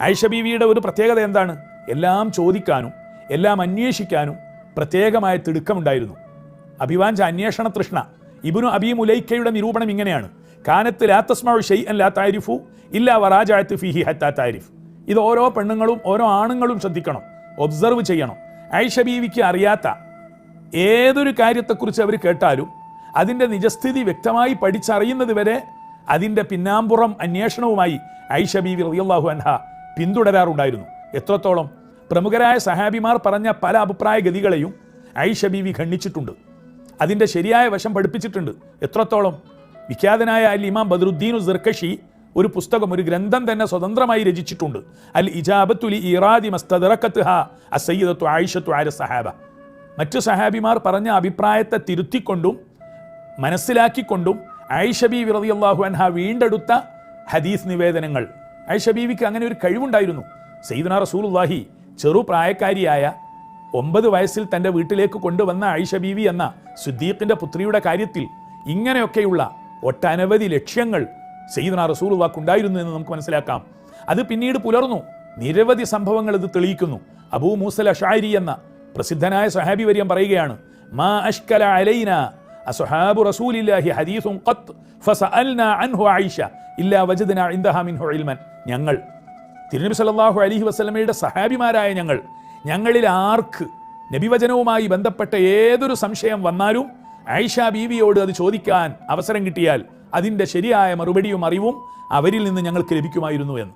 ആയിഷ ബീവിയുടെ ഒരു പ്രത്യേകത എന്താണ്? എല്ലാം ചോദിക്കാനും എല്ലാം അന്വേഷിക്കാനും പ്രത്യേകമായ തിടുക്കമുണ്ടായിരുന്നു. അഭിവാഞ്ച അന്വേഷണ തൃഷ്ണ. ഇബുനു അബി മുലൈക്കയുടെ നിരൂപണം ഇങ്ങനെയാണ്. കാനത്ത് ലാത്തസ്മാവ് ഷെയ് അൻ ലാ താരിഫു ഇല്ല വറാജായത്ത് ഫിഹി ഹത്താ താരിഫ്. ഇത് ഓരോ പെണ്ണുങ്ങളും ഓരോ ആണുങ്ങളും ശ്രദ്ധിക്കണം ഒബ്സർവ് ചെയ്യണം. ഐഷ ബീവിക്ക് അറിയാത്ത ഏതൊരു കാര്യത്തെക്കുറിച്ച് അവർ കേട്ടാലും അതിന്റെ നിജസ്ഥിതി വ്യക്തമായി പഠിച്ചറിയുന്നത് വരെ അതിന്റെ പിന്നാമ്പുറം അന്വേഷണവുമായി ഐഷ ബീവി റളിയല്ലാഹു അൻഹ പിന്തുടരാറുണ്ടായിരുന്നു. എത്രത്തോളം? പ്രമുഖരായ സഹാബിമാർ പറഞ്ഞ പല അഭിപ്രായ ഗതികളെയും ഐഷ ബീവി ഖണ്ഡിച്ചിട്ടുണ്ട്. അതിന്റെ ശരിയായ വശം പഠിപ്പിച്ചിട്ടുണ്ട്. എത്രത്തോളം? വിഖ്യാതനായ അൽ ഇമാം ബദറുദ്ദീനു സിർക്കഷി ഒരു പുസ്തകം ഒരു ഗ്രന്ഥം തന്നെ സ്വതന്ത്രമായി രചിച്ചിട്ടുണ്ട്. അൽ ഇജാബത്തുലി ഇറാദി മസ്തദറക്കത്ത് ഹ അസയ്യദത്തു ആയിഷത്തു ആര സഹാബ. മറ്റു സഹാബിമാർ പറഞ്ഞ അഭിപ്രായത്തെ തിരുത്തിക്കൊണ്ടും മനസ്സിലാക്കിക്കൊണ്ടും ഐഷബി ബീവി റളിയല്ലാഹു അൻഹ വീണ്ടെടുത്ത ഹദീസ് നിവേദനങ്ങൾ. ആയിഷ ബീവിക്ക് അങ്ങനെ ഒരു കഴിവുണ്ടായിരുന്നു. സയ്യിദുന റസൂലുള്ളാഹി ചെറുപ്രായക്കാരിയായ ഒമ്പത് വയസ്സിൽ തന്റെ വീട്ടിലേക്ക് കൊണ്ടുവന്ന ആയിഷ ബീവി എന്ന സുദ്ദീഖിന്റെ പുത്രിയുടെ കാര്യത്തിൽ ഇങ്ങനെയൊക്കെയുള്ള ഒട്ടനവധി ലക്ഷ്യങ്ങൾ സയ്യിദുന റസൂലുള്ളാഹ് ഉണ്ടായിരുന്നു എന്ന് നമുക്ക് മനസ്സിലാക്കാം. അത് പിന്നീട് പുലർന്നു. നിരവധി സംഭവങ്ങൾ ഇത് തെളിയിക്കുന്നു. അബൂ മൂസൽ അഷാരി എന്ന പ്രസിദ്ധനായ സഹാബി വര്യം പറയുകയാണ് മാ അഷ്കല അലൈന അസ്ഹാബു റസൂലില്ലാഹി ഹദീസും ഖത്ത് ഫസഅൽന അൻഹു ആയിഷ ഇല്ലാ വജദ്ന ഇൻദഹാ മിൻഹു ഇൽമൻ ഞങ്ങൾ തിരുനബി സല്ലല്ലാഹു അലൈഹി വസല്ലമയുടെ സഹാബിമാരായ ഞങ്ങൾ ഞങ്ങളിൽ ആർക്ക് നബിവചനവുമായി ബന്ധപ്പെട്ട ഏതൊരു സംശയം വന്നാലും ആയിഷ ബീവിയോട് അത് ചോദിക്കാൻ അവസരം കിട്ടിയാൽ അതിന്റെ ശരിയായ മറുപടിയും അറിവും അവരിൽ നിന്ന് ഞങ്ങൾക്ക് ലഭിക്കുമായിരുന്നു എന്ന്.